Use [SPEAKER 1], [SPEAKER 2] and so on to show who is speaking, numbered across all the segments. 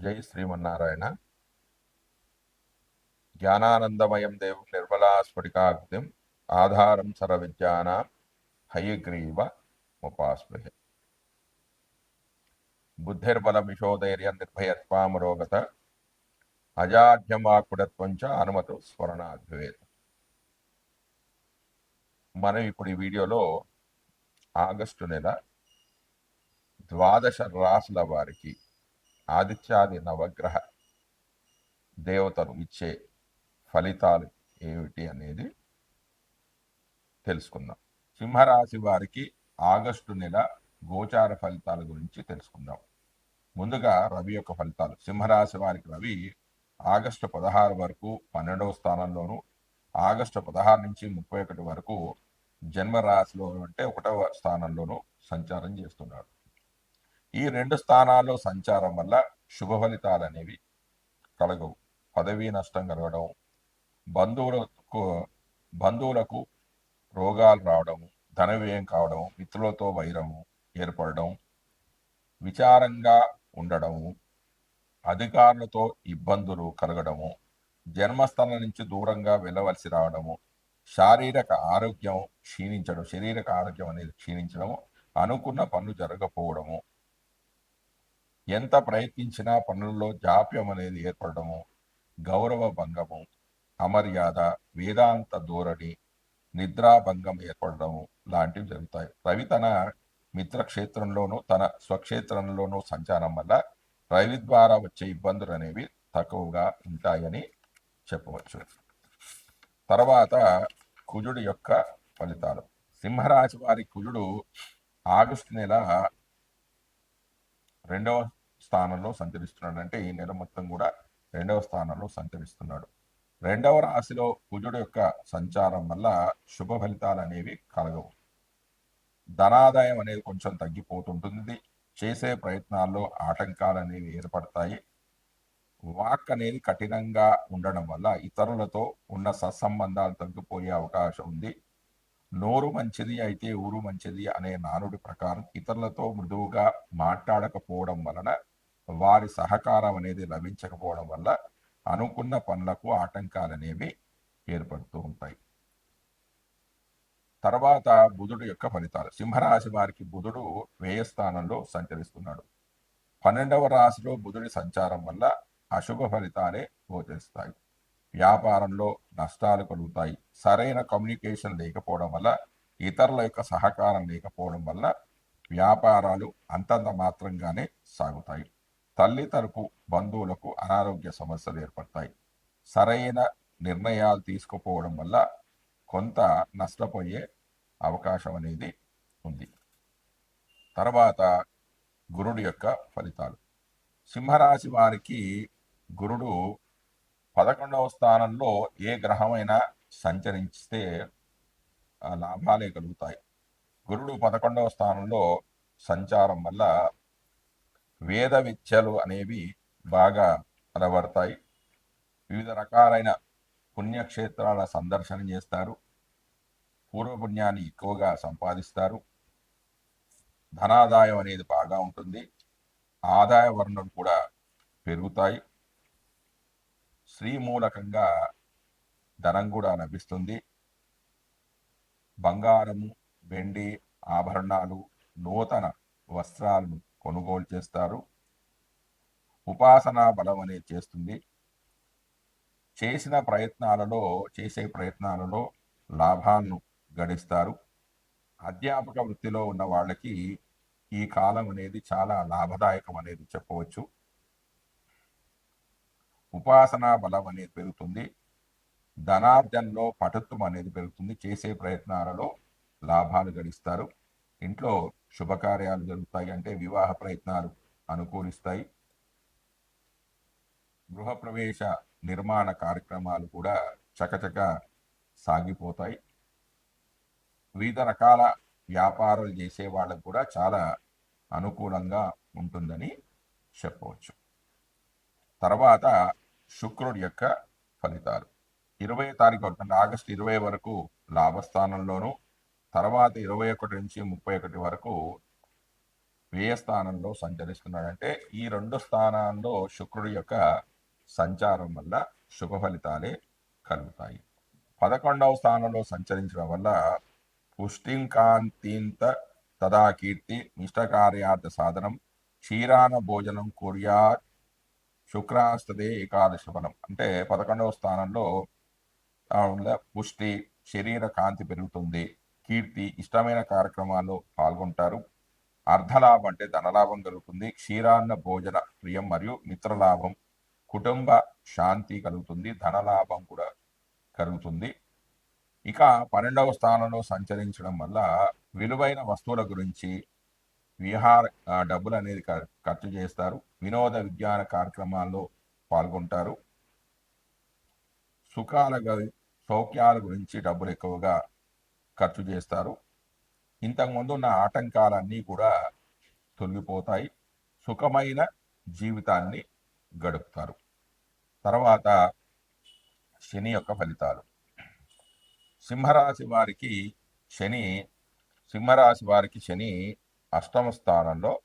[SPEAKER 1] జై శ్రీమన్నారాయణ. జ్ఞానానందమయం దేవు నిర్మలా ఆధారం సర విద్యానాం హయగ్రీవ ముపాస్మహే బుద్ధిర్బలమిషోధైర్యం నిర్భయత్వామరోగత అజాఢ్యమాకుడత్వం చ అనుమతు స్మరణాద్భవేత్ మనం ఇప్పుడు ఈ వీడియోలో ఆగస్టు నెల ద్వాదశ రాసుల వారికి ఆదిత్యాది నవగ్రహ దేవతలు ఇచ్చే ఫలితాలు ఏమిటి అనేది తెలుసుకుందాం. సింహరాశి వారికి ఆగస్టు నెల గోచార ఫలితాల గురించి తెలుసుకుందాం. ముందుగా రవి యొక్క ఫలితాలు. సింహరాశి వారికి రవి ఆగస్టు పదహారు వరకు పన్నెండవ స్థానంలోను ఆగస్టు పదహారు నుంచి ముప్పై ఒకటి వరకు జన్మరాశిలో అంటే ఒకటవ స్థానంలోనూ సంచారం చేస్తున్నాడు. ఈ రెండు స్థానాల్లో సంచారం వల్ల శుభ ఫలితాలు అనేవి కలగవు. పదవీ నష్టం కలగడం బంధువులకు బంధువులకు రోగాలు రావడం ధన వ్యయం కావడం మిత్రులతో వైరము ఏర్పడడం విచారంగా ఉండడము అధికారులతో ఇబ్బందులు కలగడము జన్మస్థలం నుంచి దూరంగా వెళ్ళవలసి రావడము శారీరక ఆరోగ్యం క్షీణించడం శారీరక ఆరోగ్యం అనేది క్షీణించడము అనుకున్న పనులు జరగకపోవడము ఎంత ప్రయత్నించినా పనుల్లో జాప్యం అనేది ఏర్పడము గౌరవ భంగము అమర్యాద వేదాంత ధోరణి నిద్రాభంగం ఏర్పడము లాంటివి జరుగుతాయి. రవి తన మిత్రక్షేత్రంలోనూ తన స్వక్షేత్రంలోనూ సంచారం వల్ల రవి ద్వారా వచ్చే ఇబ్బందులు అనేవి తక్కువగా ఉంటాయని చెప్పవచ్చు. తర్వాత కుజుడు యొక్క ఫలితాలు. సింహరాశి వారి కుజుడు ఆగస్టు నెల రెండవ స్థానంలో సంచరిస్తున్నాడు. అంటే ఈ నెల మొత్తం కూడా రెండవ స్థానంలో సంచరిస్తున్నాడు. రెండవ రాశిలో కుజుడు యొక్క సంచారం వల్ల శుభ ఫలితాలు అనేవి కలగవు. ధనాదాయం అనేది కొంచెం తగ్గిపోతుంటుంది. చేసే ప్రయత్నాల్లో ఆటంకాలు అనేవి ఏర్పడతాయి. వాక్ అనేది కఠినంగా ఉండడం వల్ల ఇతరులతో ఉన్న సత్సంబంధాలు తగ్గిపోయే అవకాశం ఉంది. నోరు మంచిది అయితే ఊరు మంచిది అనే నానుడి ప్రకారం ఇతరులతో మృదువుగా మాట్లాడకపోవడం వలన వారి సహకారం అనేది లభించకపోవడం వల్ల అనుకున్న పనులకు ఆటంకాలు అనేవి ఏర్పడుతూ ఉంటాయి. తర్వాత బుధుడు యొక్క ఫలితాలు. సింహరాశి వారికి బుధుడు వ్యయస్థానంలో సంచరిస్తున్నాడు. పన్నెండవ రాశిలో బుధుడి సంచారం వల్ల అశుభ ఫలితాలే గోచరిస్తాయి. వ్యాపారంలో నష్టాలు కలుగుతాయి. సరైన కమ్యూనికేషన్ లేకపోవడం వల్ల ఇతరుల యొక్క సహకారం లేకపోవడం వల్ల వ్యాపారాలు అంతంత మాత్రంగానే సాగుతాయి. తల్లి తరపు బంధువులకు అనారోగ్య సమస్యలు ఏర్పడతాయి. సరైన నిర్ణయాలు తీసుకుపోవడం వల్ల కొంత నష్టపోయే అవకాశం అనేది ఉంది. తర్వాత గురుడు యొక్క ఫలితాలు. సింహరాశి వారికి గురుడు పదకొండవ స్థానంలో ఏ గ్రహమైనా సంచరిస్తే లాభాలే కలుగుతాయి. గురుడు పదకొండవ స్థానంలో సంచారం వల్ల వేద విద్యలు అనేవి బాగా అలవడతాయి వివిధ రకాలైన పుణ్యక్షేత్రాల సందర్శన చేస్తారు. పూర్వపుణ్యాన్ని ఎక్కువగా సంపాదిస్తారు. ధనాదాయం అనేది బాగా ఉంటుంది. ఆదాయ వర్ణలు కూడా పెరుగుతాయి. స్త్రీ మూలకంగా ధనం కూడా లభిస్తుంది. బంగారము వెండి ఆభరణాలు నూతన వస్త్రాలను కొనుగోలు చేస్తారు. ఉపాసనా బలం అనేది చేస్తుంది. చేసిన ప్రయత్నాలలో చేసే ప్రయత్నాలలో లాభాలను గడిస్తారు. అధ్యాపక వృత్తిలో ఉన్న వాళ్ళకి ఈ కాలం అనేది చాలా లాభదాయకం అనేది చెప్పవచ్చు. ఉపాసనా బలం అనేది పెరుగుతుంది. ధనార్జనలో పటుత్వం అనేది పెరుగుతుంది. చేసే ప్రయత్నాలలో లాభాలు గడిస్తారు. ఇంట్లో శుభకార్యాలు జరుగుతాయి అంటే వివాహ ప్రయత్నాలు అనుకూలిస్తాయి. గృహప్రవేశ నిర్మాణ కార్యక్రమాలు కూడా చకచక సాగిపోతాయి. వివిధ రకాల వ్యాపారాలు చేసే వాళ్ళకు కూడా చాలా అనుకూలంగా ఉంటుందని చెప్పవచ్చు. తర్వాత శుక్రుడి యొక్క ఫలితాలు. ఇరవై తారీఖు అంటే ఆగస్టు ఇరవై వరకు లాభస్థానంలోనూ తర్వాత ఇరవై ఒకటి నుంచి ముప్పై ఒకటి వరకు వ్యయ స్థానంలో సంచరిస్తున్నాడంటే ఈ రెండు స్థానాల్లో శుక్రుడి యొక్క సంచారం వల్ల శుభ ఫలితాలే కలుగుతాయి. పదకొండవ స్థానంలో సంచరించడం వల్ల పుష్టింకాంతింత తదా కీర్తి ఇష్టకార్యార్థ సాధనం క్షీరాన భోజనం కుర్యా శుక్రాస్తదే ఏకాదశ ఫలం. అంటే పదకొండవ స్థానంలో పుష్టి శరీర కాంతి పెరుగుతుంది. కీర్తి ఇష్టమైన కార్యక్రమాల్లో పాల్గొంటారు. అర్ధలాభం అంటే ధనలాభం కలుగుతుంది. క్షీరాన్న భోజన ప్రియం మరియు మిత్రలాభం కుటుంబ శాంతి కలుగుతుంది. ధనలాభం కూడా కలుగుతుంది. ఇక పన్నెండవ స్థానంలో సంచరించడం వల్ల విలువైన వస్తువుల గురించి విహార డబ్బులు అనేది ఖర్చు చేస్తారు. వినోద విజ్ఞాన కార్యక్రమాల్లో పాల్గొంటారు. సుఖాల సౌఖ్యాల గురించి డబ్బులు ఎక్కువగా ఖర్చు చేస్తారు. ఇంతకుముందు ఉన్న ఆటంకాలన్నీ కూడా తొలగిపోతాయి. సుఖమైన జీవితాన్ని గడుపుతారు. తర్వాత శని యొక్క ఫలితాలు. సింహరాశి వారికి శని సింహరాశి వారికి శని అష్టమ స్థానంలో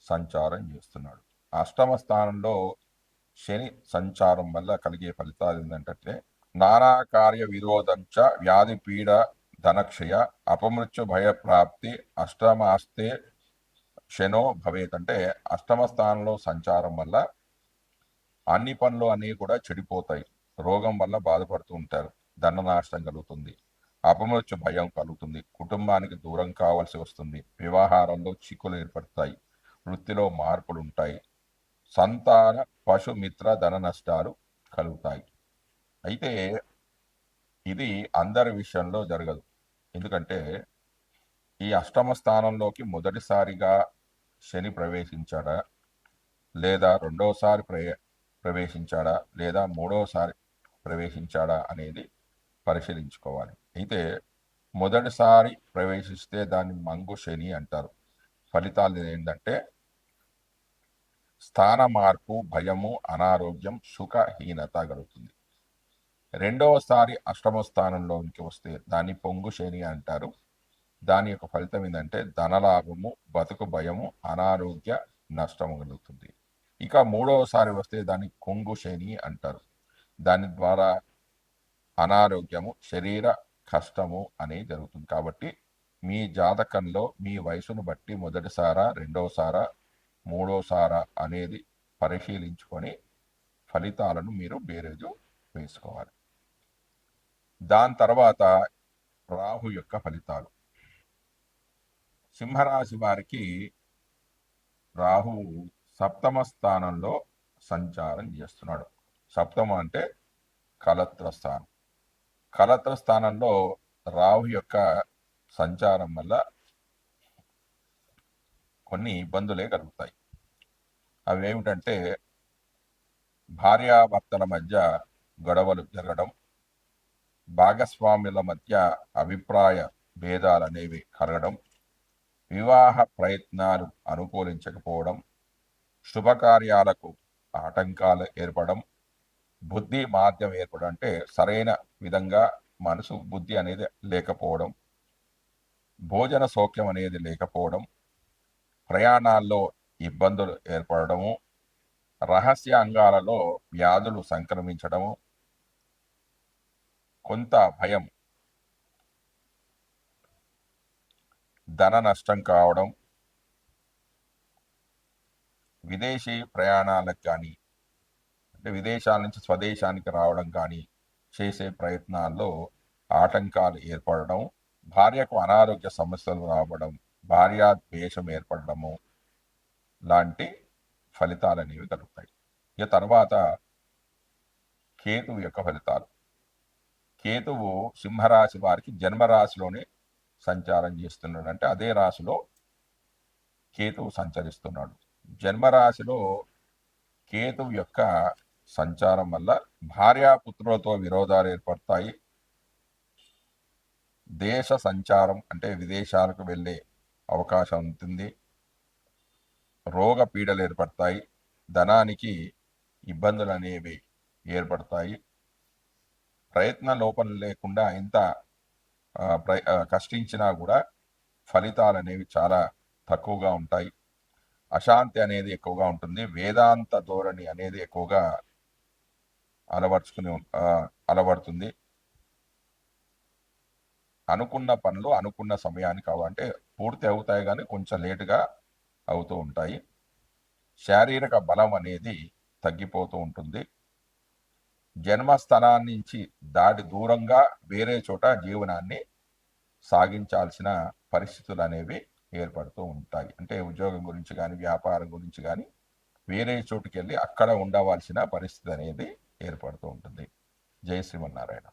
[SPEAKER 1] సంచారం చేస్తున్నాడు. అష్టమ స్థానంలో శని సంచారం వల్ల కలిగే ఫలితాలు ఏంటంటే నానా కార్య విరోధంచ వ్యాధి పీడ ధనక్షయ అపమృత్యు భయప్రాప్తి అష్టమాస్తే శనో భవేత్. అంటే అష్టమ స్థానంలో సంచారం వల్ల అన్ని పనులు అన్నీ కూడా చెడిపోతాయి. రోగం వల్ల బాధపడుతూ ఉంటారు. ధననాశనం కలుగుతుంది. అపమృత్యు భయం కలుగుతుంది. కుటుంబానికి దూరం కావాల్సి వస్తుంది. వ్యవహారంలో చిక్కులు ఏర్పడతాయి. వృత్తిలో మార్పులు ఉంటాయి. సంతాన పశు మిత్ర ధన నష్టాలు కలుగుతాయి. అయితే ఇది అందరి విషయంలో జరగదు. ఎందుకంటే ఈ అష్టమ స్థానంలోకి మొదటిసారిగా శని ప్రవేశించాడా? లేదా రెండోసారి ప్రవే ప్రవేశించాడా? లేదా మూడోసారి ప్రవేశించాడా అనేది పరిశీలించుకోవాలి. అయితే మొదటిసారి ప్రవేశిస్తే దాన్ని మంగు శని అంటారు. ఫలితాలు ఏంటంటే స్థాన మార్పు భయము అనారోగ్యం సుఖహీనత కలుగుతుంది. రెండవసారి అష్టమ స్థానంలోనికి వస్తే దాన్ని పొంగు శని అంటారు. దాని యొక్క ఫలితం ఏంటంటే ధనలాభము బతుకు భయము అనారోగ్య నష్టము కలుగుతుంది. ఇక మూడవసారి వస్తే దాన్ని కొంగు శని అంటారు. దాని ద్వారా అనారోగ్యము శరీర కష్టము అనేది జరుగుతుంది. కాబట్టి మీ జాతకంలో మీ వయసును బట్టి మొదటిసారా రెండవసారా మూడోసారా అనేది పరిశీలించుకొని ఫలితాలను మీరు బేరేజు వేసుకోవాలి. దాని తర్వాత రాహు యొక్క ఫలితాలు. సింహరాశి వారికి రాహు సప్తమ స్థానంలో సంచారం చేస్తున్నాడు. సప్తమ అంటే కలత్ర స్థానం. కలత్ర స్థానంలో రాహు యొక్క సంచారం వల్ల కొన్ని ఇబ్బందులే కలుగుతాయి. అవి ఏమిటంటే భార్యాభర్తల మధ్య గొడవలు జరగడం భాగస్వాముల మధ్య అభిప్రాయ భేదాలు అనేవి కలగడం వివాహ ప్రయత్నాలు అనుకూలించకపోవడం శుభకార్యాలకు ఆటంకాలు ఏర్పడడం బుద్ధి మాధ్యం ఏర్పడడం అంటే సరైన విధంగా మనసు బుద్ధి అనేది లేకపోవడం భోజన సౌఖ్యం అనేది లేకపోవడం ప్రయాణాల్లో ఇబ్బందులు ఏర్పడము రహస్య అంగాలలో వ్యాధులు సంక్రమించడము కొంత భయం. ధన నష్టం కావడం. విదేశీ ప్రయాణాలకు కానీ అంటే విదేశాల నుంచి స్వదేశానికి రావడం కానీ చేసే ప్రయత్నాల్లో ఆటంకాలు ఏర్పడడం భార్యకు అనారోగ్య సమస్యలు రావడం భార్య ద్వేషం ఏర్పడము లాంటి ఫలితాలు అనేవి కలుగుతాయి. ఇక తర్వాత కేతువు యొక్క ఫలితాలు. కేతువు సింహరాశి వారికి జన్మరాశిలోనే సంచారం చేస్తున్నాడు. అంటే అదే రాశిలో కేతువు సంచరిస్తున్నాడు. జన్మరాశిలో కేతువు యొక్క సంచారం వల్ల భార్యాపుత్రులతో విరోధాలు ఏర్పడతాయి. దేశ సంచారం అంటే విదేశాలకు వెళ్ళే అవకాశం ఉంటుంది. రోగ పీడలు ఏర్పడతాయి. ధనానికి ఇబ్బందులు అనేవి ఏర్పడతాయి. ప్రయత్న లోపం లేకుండా ఎంత కష్టించినా కూడా ఫలితాలు అనేవి చాలా తక్కువగా ఉంటాయి. అశాంతి అనేది ఎక్కువగా ఉంటుంది. వేదాంత ధోరణి అనేది ఎక్కువగా అలవర్చుకుని అలవడుతుంది. అనుకున్న పనులు అనుకున్న సమయానికి అవ అంటే పూర్తి అవుతాయి కానీ కొంచెం లేటుగా అవుతూ ఉంటాయి. శారీరక బలం అనేది తగ్గిపోతూ ఉంటుంది. జన్మస్థానాన్ని నుంచి దాటి దూరంగా వేరే చోట జీవనాన్ని సాగించాల్సిన పరిస్థితులు అనేవి ఏర్పడుతూ ఉంటాయి. అంటే ఉద్యోగం గురించి కానీ వ్యాపారం గురించి కానీ వేరే చోటుకి వెళ్ళి అక్కడ ఉండవలసిన పరిస్థితి అనేది ఏర్పడుతూ ఉంటుంది. జై శ్రీమన్నారాయణ.